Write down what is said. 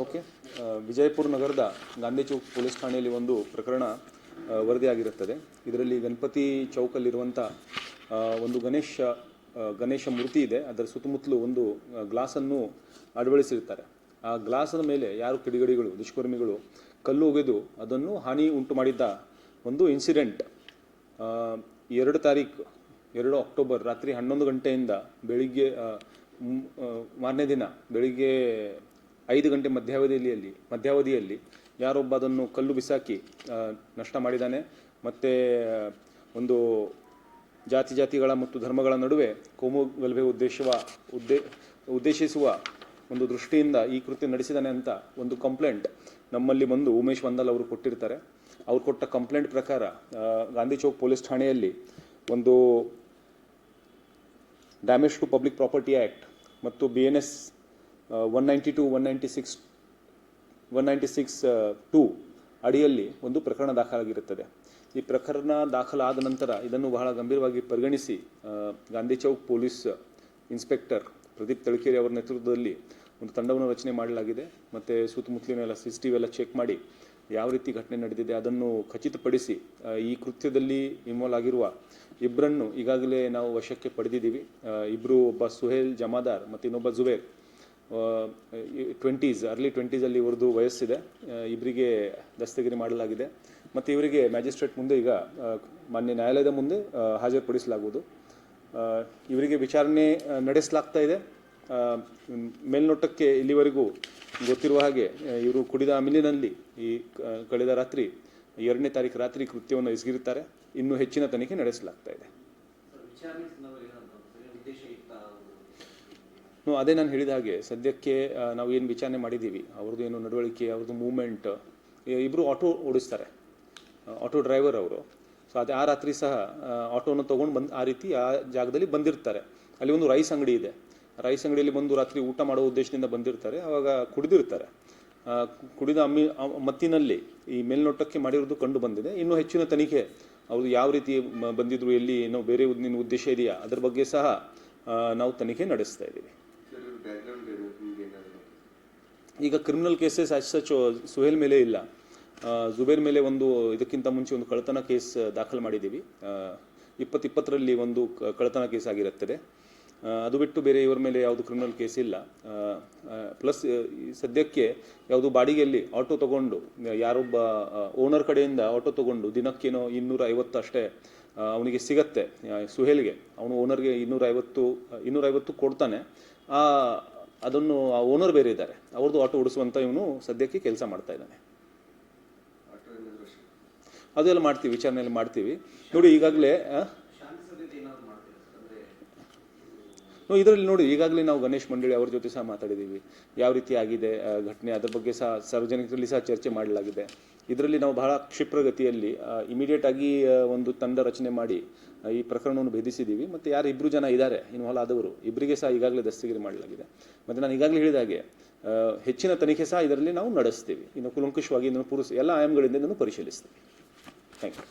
Okay. Vijayapura ನಗರದ Gandhi Chowk police ಠಾಣೆಯಲ್ಲಿ ಒಂದು ಪ್ರಕರಣ ವರದಿಯಾಗಿರುತ್ತದೆ. ಇದರಲ್ಲಿ ಗಣಪತಿ ಚೌಕಲ್ಲಿರುವಂಥ ಒಂದು ಗಣೇಶ ಗಣೇಶ ಮೂರ್ತಿ ಇದೆ. ಅದರ ಸುತ್ತಮುತ್ತಲು ಒಂದು ಗ್ಲಾಸನ್ನು ಅಳವಡಿಸಿರುತ್ತಾರೆ. ಆ ಗ್ಲಾಸನ ಮೇಲೆ ಯಾರು ಕಿಡಿಗಡಿಗಳು, ದುಷ್ಕರ್ಮಿಗಳು ಕಲ್ಲು ಒಗೆದು ಅದನ್ನು ಹಾನಿ ಉಂಟು ಮಾಡಿದ್ದ ಒಂದು ಇನ್ಸಿಡೆಂಟ್ ಎರಡು ತಾರೀಕು, ಎರಡು ಅಕ್ಟೋಬರ್ ರಾತ್ರಿ ಹನ್ನೊಂದು ಗಂಟೆಯಿಂದ ಬೆಳಿಗ್ಗೆ ಮಾರನೇ ದಿನ ಬೆಳಿಗ್ಗೆ ಐದು ಗಂಟೆ ಮಧ್ಯಾವಧಿಯಲ್ಲಿ ಮಧ್ಯಾವಧಿಯಲ್ಲಿ ಯಾರೊಬ್ಬ ಅದನ್ನು ಕಲ್ಲು ಬಿಸಾಕಿ ನಷ್ಟ ಮಾಡಿದ್ದಾನೆ ಮತ್ತು ಒಂದು ಜಾತಿ ಜಾತಿಗಳ ಮತ್ತು ಧರ್ಮಗಳ ನಡುವೆ ಕೋಮು ಗಲಭೆ ಉದ್ದೇಶವ ಉದ್ದೇ, ಉದ್ದೇಶಿಸುವ ಒಂದು ದೃಷ್ಟಿಯಿಂದ ಈ ಕೃತ್ಯ ನಡೆಸಿದಾನೆ ಅಂತ ಒಂದು ಕಂಪ್ಲೇಂಟ್ ನಮ್ಮಲ್ಲಿ ಬಂದು ಉಮೇಶ್ ವಂದಲ್ ಅವರು ಕೊಟ್ಟಿರ್ತಾರೆ. ಅವ್ರು ಕೊಟ್ಟ ಕಂಪ್ಲೇಂಟ್ ಪ್ರಕಾರ ಗಾಂಧಿ ಚೌಕ್ ಪೊಲೀಸ್ ಠಾಣೆಯಲ್ಲಿ ಒಂದು damage to public property act ಮತ್ತು B N S one ninety two one ninety six one ninety six two ಅಡಿಯಲ್ಲಿ ಒಂದು ಪ್ರಕರಣ ದಾಖಲಾಗಿರುತ್ತದೆ. ಈ ಪ್ರಕರಣ ದಾಖಲಾದ ನಂತರ ಇದನ್ನು ಬಹಳ ಗಂಭೀರವಾಗಿ ಪರಿಗಣಿಸಿ ಗಾಂಧಿ ಚೌಕ್ ಪೊಲೀಸ್ ಇನ್ಸ್ಪೆಕ್ಟರ್ ಪ್ರದೀಪ್ ತಳಕೇರಿ ಅವರ ನೇತೃತ್ವದಲ್ಲಿ ಒಂದು ತಂಡವನ್ನು ರಚನೆ ಮಾಡಲಾಗಿದೆ. ಮತ್ತು ಸುತ್ತಮುತ್ತಲಿನೆಲ್ಲ ಸಿ ಸಿ ಟಿ ವಿ ಎಲ್ಲ ಚೆಕ್ ಮಾಡಿ ಯಾವ ರೀತಿ ಘಟನೆ ನಡೆದಿದೆ ಅದನ್ನು ಖಚಿತಪಡಿಸಿ ಈ ಕೃತ್ಯದಲ್ಲಿ ಇನ್ವಾಲ್ವ್ ಆಗಿರುವ ಇಬ್ಬರನ್ನು ಈಗಾಗಲೇ ನಾವು ವಶಕ್ಕೆ ಪಡೆದಿದ್ದೀವಿ. ಇಬ್ಬರು ಒಬ್ಬ ಸುಹೇಲ್ ಜಮಾದಾರ್ ಮತ್ತು ಇನ್ನೊಬ್ಬ ಜುಬೇರ್. ಟ್ವೆಂಟೀಸ್ ಅರ್ಲಿ ಟ್ವೆಂಟೀಸಲ್ಲಿ ಇವ್ರದ್ದು ವಯಸ್ಸಿದೆ. ಇಬ್ಬರಿಗೆ ದಸ್ತಗಿರಿ ಮಾಡಲಾಗಿದೆ. ಮತ್ತು ಇವರಿಗೆ ಮ್ಯಾಜಿಸ್ಟ್ರೇಟ್ ಮುಂದೆ ಈಗ ಮಾನ್ಯ ನ್ಯಾಯಾಲಯದ ಮುಂದೆ ಹಾಜರುಪಡಿಸಲಾಗುವುದು. ಇವರಿಗೆ ವಿಚಾರಣೆ ನಡೆಸಲಾಗ್ತಾ ಇದೆ. ಮೇಲ್ನೋಟಕ್ಕೆ ಇಲ್ಲಿವರೆಗೂ ಗೊತ್ತಿರುವ ಹಾಗೆ ಇವರು ಕುಡಿದ ಅಮಿಲಿನಲ್ಲಿ ಈ ಕಳೆದ ರಾತ್ರಿ, ಎರಡನೇ ತಾರೀಕು ರಾತ್ರಿ ಕೃತ್ಯವನ್ನು ಎಸಗಿರುತ್ತಾರೆ. ಇನ್ನೂ ಹೆಚ್ಚಿನ ತನಿಖೆ ನಡೆಸಲಾಗ್ತಾ ಇದೆ. ನೋ, ಅದೇ ನಾನು ಹೇಳಿದ ಹಾಗೆ ಸದ್ಯಕ್ಕೆ ನಾವು ಏನು ವಿಚಾರಣೆ ಮಾಡಿದ್ದೀವಿ ಅವ್ರದ್ದು ಏನು ನಡವಳಿಕೆ ಅವ್ರದ್ದು ಮೂಮೆಂಟ್ ಇಬ್ಬರು ಆಟೋ ಓಡಿಸ್ತಾರೆ. ಆಟೋ ಡ್ರೈವರ್ ಅವರು. ಸೊ ಅದೇ ಆ ರಾತ್ರಿ ಸಹ ಆಟೋನ ತೊಗೊಂಡು ಬಂದು ಆ ರೀತಿ ಆ ಜಾಗದಲ್ಲಿ ಬಂದಿರ್ತಾರೆ. ಅಲ್ಲಿ ಒಂದು ರೈಸ್ ಅಂಗಡಿ ಇದೆ. ರೈಸ್ ಅಂಗಡಿಯಲ್ಲಿ ಬಂದು ರಾತ್ರಿ ಊಟ ಮಾಡೋ ಉದ್ದೇಶದಿಂದ ಬಂದಿರ್ತಾರೆ. ಆವಾಗ ಕುಡಿದಿರ್ತಾರೆ. ಕುಡಿದ ಅಮ್ಮಿ ಮತ್ತಿನಲ್ಲಿ ಈ ಮೇಲ್ನೋಟಕ್ಕೆ ಮಾಡಿರೋದು ಕಂಡು ಬಂದಿದೆ. ಇನ್ನೂ ಹೆಚ್ಚಿನ ತನಿಖೆ ಅವರು ಯಾವ ರೀತಿ ಬಂದಿದ್ರು ಎಲ್ಲಿ ಏನೋ ಬೇರೆ ನಿನ್ನ ಉದ್ದೇಶ ಇದೆಯಾ? ಅದರ ಬಗ್ಗೆ ಸಹ ನಾವು ತನಿಖೆ ನಡೆಸ್ತಾ ಇದ್ದೀವಿ. ಈಗ criminal cases as such Suhail ಮೇಲೆ ಇಲ್ಲ. ಜುಬೇರ್ ಮೇಲೆ ಒಂದು, ಇದಕ್ಕಿಂತ ಮುಂಚೆ ಒಂದು ಕಳ್ಳತನ ಕೇಸ್ ದಾಖಲು ಮಾಡಿದ್ದೀವಿ. ಇಪ್ಪತ್ತಿಪ್ಪತ್ತರಲ್ಲಿ ಒಂದು ಕಳ್ಳತನ ಕೇಸ್ ಆಗಿರುತ್ತದೆ. ಅದು ಬಿಟ್ಟು ಬೇರೆ ಇವರ ಮೇಲೆ ಯಾವುದು ಕ್ರಿಮಿನಲ್ ಕೇಸ್ ಇಲ್ಲ. ಪ್ಲಸ್ ಸದ್ಯಕ್ಕೆ ಯಾವುದು ಬಾಡಿಗೆಯಲ್ಲಿ ಆಟೋ ತಗೊಂಡು ಯಾರೊಬ್ಬ ಓನರ್ ಕಡೆಯಿಂದ ಆಟೋ ತಗೊಂಡು ದಿನಕ್ಕೇನೋ ಇನ್ನೂರ ಐವತ್ತು ಅಷ್ಟೇ ಅವನಿಗೆ ಸಿಗತ್ತೆ ಸುಹೇಲ್ಗೆ ಅವನು ಓನರ್ಗೆ ಇನ್ನೂರೈವತ್ತು ಇನ್ನೂರೈವತ್ತು ಕೊಡ್ತಾನೆ. ಅದನ್ನು ಆ ಓನರ್ ಬೇರೆ ಇದ್ದಾರೆ. ಅವ್ರದ್ದು ಆಟೋ ಓಡಿಸುವಂತ ಇವನು ಸದ್ಯಕ್ಕೆ ಕೆಲಸ ಮಾಡ್ತಾ ಇದ್ದಾನೆ. ಅದೆಲ್ಲ ಮಾಡ್ತೀವಿ ವಿಚಾರಣೆಯಲ್ಲಿ ಮಾಡ್ತೀವಿ. ನೋಡಿ ಈಗಾಗಲೇ ಇದರಲ್ಲಿ ನೋಡಿ, ಈಗಾಗಲೇ ನಾವು ಗಣೇಶ್ ಮಂಡಳಿ ಅವ್ರ ಜೊತೆ ಸಹ ಮಾತಾಡಿದ್ದೀವಿ ಯಾವ ರೀತಿ ಆಗಿದೆ ಘಟನೆ, ಅದರ ಬಗ್ಗೆ ಸಹ ಸಾರ್ವಜನಿಕರಲ್ಲಿ ಸಹ ಚರ್ಚೆ ಮಾಡಲಾಗಿದೆ. ಇದರಲ್ಲಿ ನಾವು ಬಹಳ ಕ್ಷಿಪ್ರಗತಿಯಲ್ಲಿ ಇಮಿಡಿಯೇಟ್ ಆಗಿ ಒಂದು ತಂಡ ರಚನೆ ಮಾಡಿ ಈ ಪ್ರಕರಣವನ್ನು ಭೇದಿಸಿದ್ದೀವಿ ಮತ್ತು ಯಾರು ಇಬ್ಬರು ಜನ ಇದ್ದಾರೆ ಇನ್ವಾಲ್ವ್ ಆದವರು ಇಬ್ಬರಿಗೆ ಸಹ ಈಗಾಗಲೇ ದಸ್ತಗಿರಿ ಮಾಡಲಾಗಿದೆ. ಮತ್ತು ನಾನು ಈಗಾಗಲೇ ಹೇಳಿದ ಹಾಗೆ ಹೆಚ್ಚಿನ ತನಿಖೆ ಸಹ ಇದರಲ್ಲಿ ನಾವು ನಡೆಸ್ತೀವಿ. ಇನ್ನು ಕುಲಂಕುಷವಾಗಿ ಇದನ್ನು ಪೂರ್ವ ಎಲ್ಲ ಆಯಾಮಗಳಿಂದ ಇದನ್ನು ಪರಿಶೀಲಿಸ್ತೀವಿ. Thank you